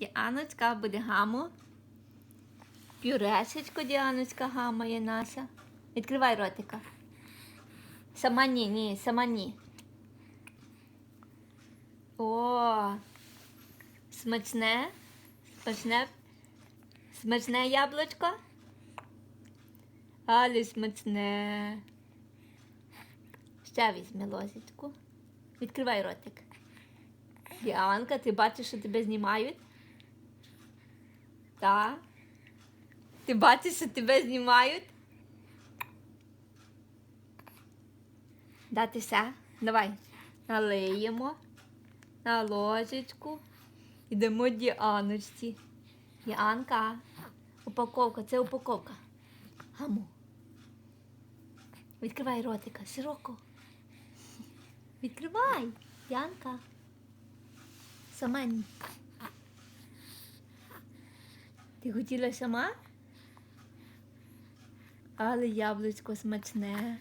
Діаночка буде гаму. Пюрешечко Діаночка гамає наша. Відкривай ротика. Сама ні, ні, сама ні. О, смачне, смачне, смачне яблучко. Але смачне. Ще візьми ложечку. Відкривай ротик. Діанка, ти бачиш, що тебе знімають? Так. Ти бачиш, що тебе знімають? Дати все? Давай. Налиємо на ложечку. Йдемо Діаночці. Діанка. Упаковка, це упаковка. Гаму. Відкривай ротика широко. Відкривай, Янка. Сама Ти хотіла сама? Але яблучко смачне.